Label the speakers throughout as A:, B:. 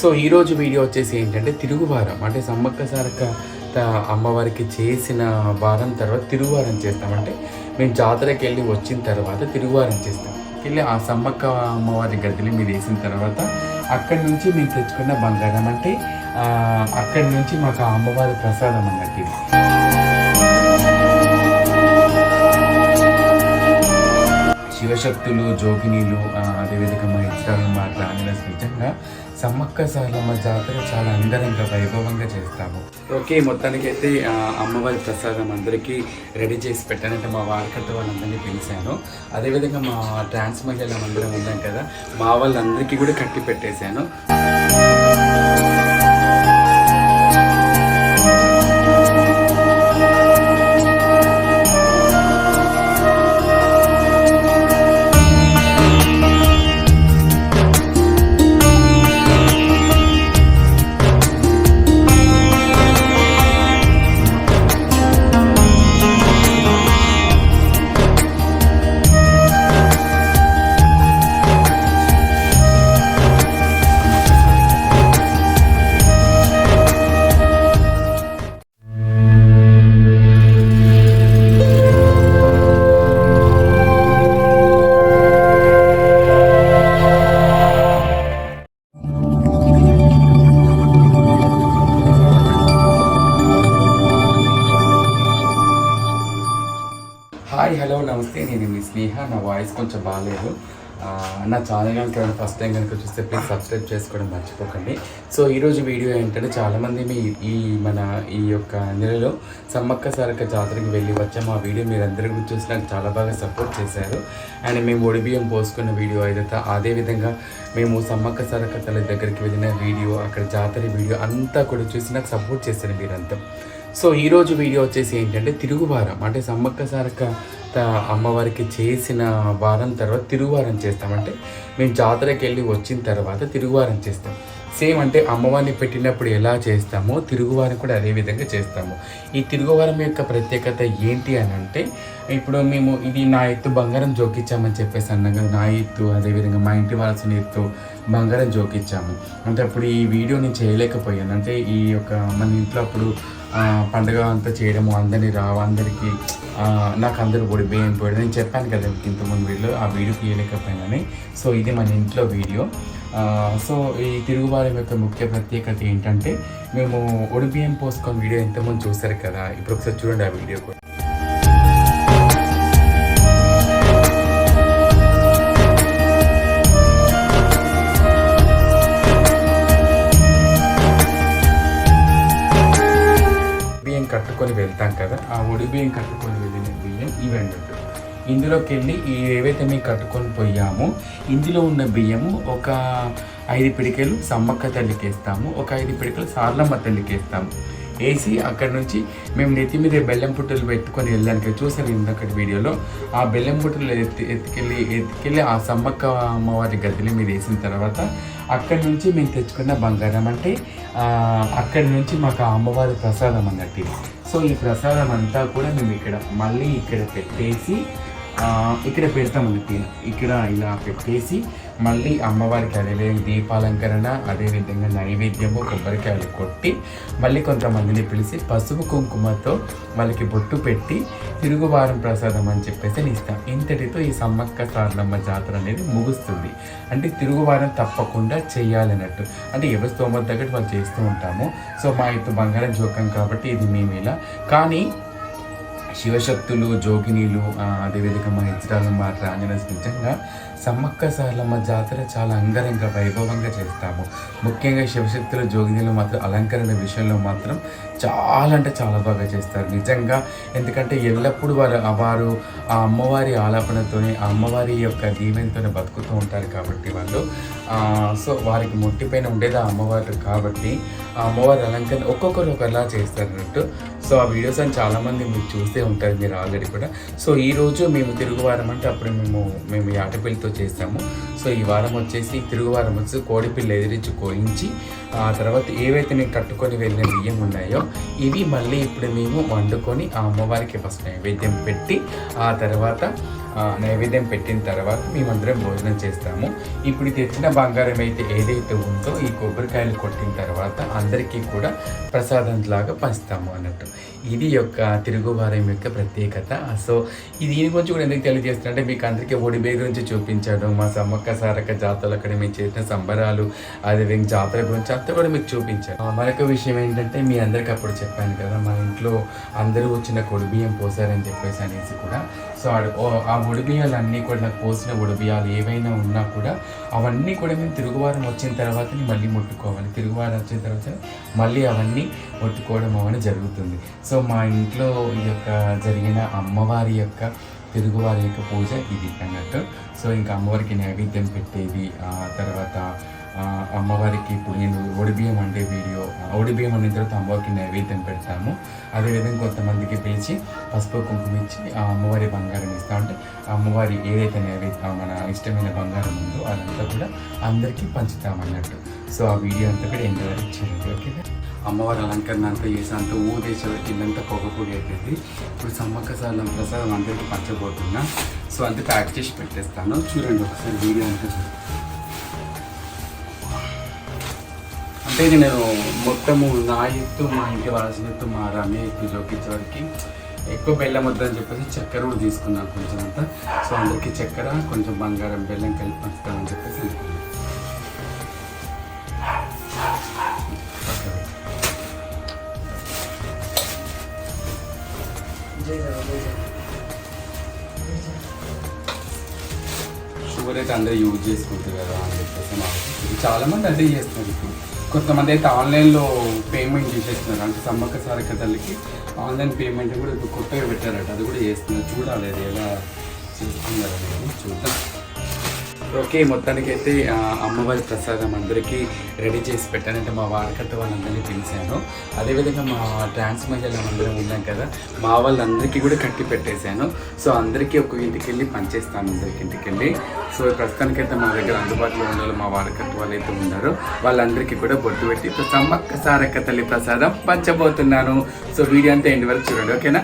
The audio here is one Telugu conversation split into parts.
A: సో ఈరోజు వీడియో వచ్చేసి ఏంటంటే తిరుగువారం. అంటే సమ్మక్క సారక్క అమ్మవారికి చేసిన వారం తర్వాత తిరుగువారం చేస్తామంటే మేము జాతరకి వెళ్ళి వచ్చిన తర్వాత తిరుగువారం చేస్తాం. వెళ్ళి ఆ సమ్మక్క అమ్మవారి గదిని మీరు వేసిన తర్వాత అక్కడి నుంచి మేము తెచ్చుకున్న బంగారం. అంటే అక్కడి నుంచి మాకు ఆ అమ్మవారి ప్రసాదం అన్నట్టు శివశక్తులు జోగినీలు అదేవిధంగా మా ఇష్టాలమ్మ మా ఆంజనేయ నిజంగా సమ్మక్క సారలమ్మ జాతర చాలా అంగరంగ వైభవంగా చేస్తాము. ఓకే మొత్తానికి అయితే అమ్మవారి ప్రసాదం అందరికీ రెడీ చేసి పెట్టానంటే మా వారకట్ట వాళ్ళందరినీ పిలిచాను. అదేవిధంగా మా ట్రాన్స్ మహిళ అందరం ఉన్నాం కదా మా వాళ్ళందరికీ కూడా కట్టి పెట్టేశాను. నేను మీ స్నేహ నా వాయిస్ కొంచెం బాగాలేదు. నా ఛానల్ కనుక ఫస్ట్ టైం కనుక చూస్తే ప్లీజ్ సబ్స్క్రైబ్ చేసుకోవడం మర్చిపోకండి. సో ఈరోజు వీడియో ఏంటంటే చాలామంది మీ ఈ మన ఈ యొక్క నెలలో సమ్మక్క సారక్క జాతరకి వెళ్ళి వచ్చాము. ఆ వీడియో మీరు అందరి గురించి చూసి నాకు చాలా బాగా సపోర్ట్ చేశారు. అండ్ మేము ఒడిబియ్యం పోసుకున్న వీడియో ఏదైతే అదేవిధంగా మేము సమ్మక్క సారక్క తల్లి దగ్గరికి వెళ్ళిన వీడియో అక్కడ జాతర వీడియో అంతా కూడా చూసి నాకు సపోర్ట్ చేశారు మీరంతా. సో ఈరోజు వీడియో వచ్చేసి ఏంటంటే తిరుగువారం. అంటే సమ్మక్క సారక్క అమ్మవారికి చేసిన వారం తర్వాత తిరుగువారం చేస్తామంటే మేము జాతరకి వెళ్ళి వచ్చిన తర్వాత తిరుగువారం చేస్తాం. సేమ్ అంటే అమ్మవారిని పెట్టినప్పుడు ఎలా చేస్తామో తిరుగువారం కూడా అదే విధంగా చేస్తాము. ఈ తిరుగువారం యొక్క ప్రత్యేకత ఏంటి అని అంటే ఇప్పుడు మేము ఇది నా ఎత్తు బంగారం జోకిచ్చామని చెప్పేసి అన్నాం కదా నా ఎత్తు అదేవిధంగా మా ఇంటి వాళ్ళ ఎత్తు బంగారం జోకిచ్చాము. అంటే అప్పుడు ఈ వీడియో నేను చేయలేకపోయాను. అంటే ఈ యొక్క మన ఇంట్లో అప్పుడు పండుగ అంతా చేయడము అందరినీ రావు అందరికీ నాకు అందరూ పొడి బియ్యం పొడి. నేను చెప్పాను కదా మీకు ఇంతకుముందు వీడియో ఆ వీడియో తీయలేకపోయినాని సో ఇది మన ఇంట్లో వీడియో. సో ఈ తిరుగువారం యొక్క ముఖ్య ప్రత్యేకత ఏంటంటే మేము ఒడి పోసుకొని వీడియో ఎంతమంది చూసారు కదా ఇప్పుడు ఒకసారి చూడండి ఆ వీడియో కూడా. కట్టుకొని వెళ్తాం కదా ఆ ఒడి బియ్యం కట్టుకొని వెళ్ళిన బియ్యం ఇవి అన్నట్టు ఇందులోకి వెళ్ళి ఈ ఏవైతే మేము కట్టుకొని పోయామో ఇందులో ఉన్న బియ్యము ఒక ఐదు పిడికలు సమ్మక్క తల్లికి వేస్తాము ఒక ఐదు పిడికలు సార్లమ్మ తల్లికి వేస్తాము వేసి అక్కడ నుంచి మేము నెత్తి మీద బెల్లం పుట్టలు పెట్టుకొని వెళ్ళడానికి చూసాను ఇందకటి వీడియోలో ఆ బెల్లం పుట్టలు ఎత్తి ఎత్తుకెళ్ళి ఎత్తుకెళ్ళి ఆ సమ్మక్క అమ్మవారి గదిని మీద వేసిన తర్వాత అక్కడి నుంచి మేము తెచ్చుకున్న బంగారం అంటే అక్కడి నుంచి మాకు ఆ అమ్మవారి ప్రసాదం అన్నట్టు సో ఈ ప్రసాదం అంతా కూడా మేము ఇక్కడ మళ్ళీ ఇక్కడ పెట్టేసి ఇక్కడ పెడతామండి దీన్ని. ఇక్కడ ఇలా పెట్టేసి మళ్ళీ అమ్మవారికి అదే దీపాలంకరణ అదేవిధంగా నైవేద్యము కొబ్బరికాయలు కొట్టి మళ్ళీ కొంతమందిని పిలిచి పసుపు కుంకుమతో వాళ్ళకి బొట్టు పెట్టి తిరుగువారం ప్రసాదం అని చెప్పేసి ఇస్తాం. ఇంతటితో ఈ సమ్మక్క సారలమ్మ జాతర అనేది ముగుస్తుంది. అంటే తిరుగువారం తప్పకుండా చేయాలన్నట్టు. అంటే ఎవరి స్తోమత దగ్గర వాళ్ళు చేస్తూ ఉంటాము. సో మా ఇటు బంగారం జోకం కాబట్టి ఇది మేము ఇలా కానీ శివశక్తులు జోగినీలు ఆ, అదేవిధంగా మా ఇజ్రాలమ్మ ఆంజనేయ నిజంగా సమ్మక్క సారలమ్మ జాతర చాలా అంగరంగ వైభవంగా చేస్తాము. ముఖ్యంగా శివశక్తులు జోగినీలు మాత్రం అలంకరణ విషయంలో మాత్రం చాలా అంటే చాలా బాగా చేస్తారు. నిజంగా ఎందుకంటే ఎల్లప్పుడూ వారు వారు ఆ అమ్మవారి ఆలాపనతోనే ఆ అమ్మవారి యొక్క దీవెనతోనే బతుకుతూ ఉంటారు కాబట్టి వాళ్ళు. సో వారికి మొట్టిపైన ఉండేది ఆ అమ్మవారు కాబట్టి ఆ అమ్మవారి అలంకరణ ఒక్కొక్కరు ఒకలా చేస్తారన్నట్టు సో ఆ వీడియోస్ అని చాలామంది మీరు చూస్తే ఉంటారు మీరు ఆల్రెడీ కూడా. సో ఈ రోజు మేము తిరుగువారం అంటే అప్పుడు మేము మేము ఈ ఆటపిల్లతో చేస్తాము సో ఈ వారం వచ్చేసి తిరుగువారం వచ్చి కోడిపిల్ల ఎదిరించి కోయించి ఆ తర్వాత ఏవైతే నేను కట్టుకొని వెళ్ళిన బియ్యం ఉన్నాయో ఇవి మళ్ళీ ఇప్పుడు మేము వండుకొని ఆ అమ్మవారికి ఫస్ట్ నైవేద్యం పెట్టి ఆ తర్వాత నైవేద్యం పెట్టిన తర్వాత మేమందరం భోజనం చేస్తాము. ఇప్పుడు తెచ్చిన బంగారం అయితే ఏదైతే ఉందో ఈ కొబ్బరికాయలు కొట్టిన తర్వాత అందరికీ కూడా ప్రసాదం లాగా పంచుతాము అన్నట్టు. ఇది యొక్క తిరుగువారం యొక్క ప్రత్యేకత. సో ఇది దీని గురించి కూడా ఎందుకు తెలియజేస్తున్నా మీకు అందరికీ ఒడిబే గురించి చూపించాడు మా సమ్మక్క సారక్క జాతరలు అక్కడ మేము చేసిన సంబరాలు అదేవిధంగా జాతర గురించి అంతా కూడా మీకు చూపించాను. మరొక విషయం ఏంటంటే మీ అందరికీ అప్పుడు చెప్పాను కదా మా ఇంట్లో అందరూ వచ్చిన కొడిబియ్యం పోసారని చెప్పేసి అనేసి కూడా సో ఆ ఉడిబియ్యాలు అన్నీ కూడా నాకు పోసిన ఉడిబియ్యాలు ఏవైనా ఉన్నా కూడా అవన్నీ కూడా మేము తిరుగువారం వచ్చిన తర్వాత మళ్ళీ ముట్టుకోవాలి. తిరుగువారం వచ్చిన తర్వాత మళ్ళీ అవన్నీ ముట్టుకోవడం అవన్నీ జరుగుతుంది. సో మా ఇంట్లో ఈ యొక్క జరిగిన అమ్మవారి యొక్క తిరుగువారి యొక్క పూజ ఇది అన్నట్టు. సో ఇంకా అమ్మవారికి నైవేద్యం పెట్టేది ఆ తర్వాత అమ్మవారికి ఇప్పుడు నేను ఒడిబియ్యం అంటే వీడియో ఆ, ఒడిబియ్యం తర్వాత అమ్మవారికి నైవేద్యం పెడతాము. అదేవిధంగా కొంతమందికి పిలిచి పసుపు కుంకుమ ఇచ్చి ఆ అమ్మవారి బంగారం ఇస్తా అంటే అమ్మవారి ఏదైతే నైవేద్యం మన ఇష్టమైన బంగారం ఉందో అదంతా కూడా అందరికీ పంచుతామన్నట్టు. సో ఆ వీడియో అంతా కూడా ఎంజాయ్ చేయండి ఓకే అమ్మవారి అలంకరణ అంతా చేసి అంత ఊదేసేవారికి కిందంతా పొగపొడి అయిపోయింది. ఇప్పుడు సమ్మక్క సార్లం ప్రసాదం అందరికీ పంచబోతున్నా. సో అంతా ప్యాక్ చేసి పెట్టేస్తాను. చూడండి ఒకసారి వీడియో అంతా అంటే నేను మొత్తము నా ఎత్తు మా ఇంటి వాళ్ళ ఎత్తు మా రమ్య ఎత్తు జోకించేవారికి ఎక్కువ బెల్లం వద్దని చెప్పేసి చక్కెర కూడా తీసుకున్నాను కొంచెం అంతా. సో అందరికీ చక్కెర కొంచెం బంగారం బెల్లం కలిపి పంచుతామని చెప్పేసి షుగర్ అయితే అందరూ యూజ్ చేసుకుంటారు కదా అని చెప్పేసి నాకు. చాలామంది చాలా మంది అదే చేస్తున్నారు ఇప్పుడు. కొంతమంది అయితే ఆన్లైన్లో పేమెంట్ చేసేస్తున్నారు. అంటే సమ్మక్క సారక్క తల్లికి ఆన్లైన్ పేమెంట్ కూడా ఇప్పుడు కొత్తగా పెట్టారట. అది కూడా చేస్తున్నారు. చూడాలి అది ఎలా చేస్తున్నారు అనేది చూద్దాం. ఓకే మొత్తానికి అయితే అమ్మవారి ప్రసాదం అందరికీ రెడీ చేసి పెట్టానంటే మా వాడకత్త వాళ్ళందరినీ పిలిచాను. అదేవిధంగా మా ట్రాన్స్ మహిళలు అందరం ఉన్నాం కదా మా వాళ్ళందరికీ కూడా కట్టి పెట్టేశాను. సో అందరికీ ఒక ఇంటికి వెళ్ళి పనిచేస్తాను అందరికి ఇంటికి వెళ్ళి సో ప్రస్తుతానికైతే మా దగ్గర అందుబాటులో ఉన్న వాళ్ళు మా వాడకత్త వాళ్ళు అయితే ఉన్నారో. వాళ్ళందరికీ కూడా బొట్టు పెట్టి సమ్మక్క సారక్క తల్లి ప్రసాదం పంచబోతున్నాను. సో వీడియో అంతా ఎండ్ వరకు చూడండి ఓకేనా?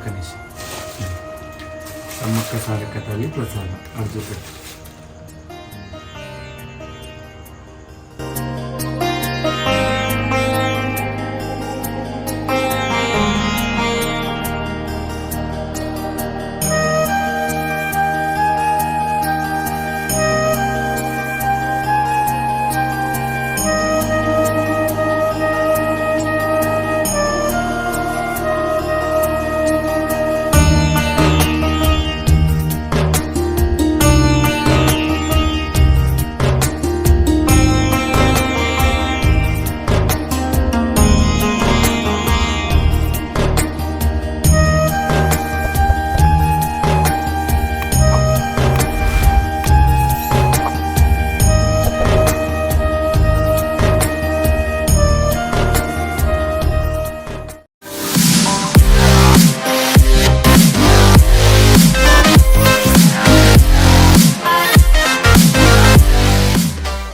A: అక్క అమ్మక్క సారక్క తల్లి ప్రసాదం. అర్జుపెట్టు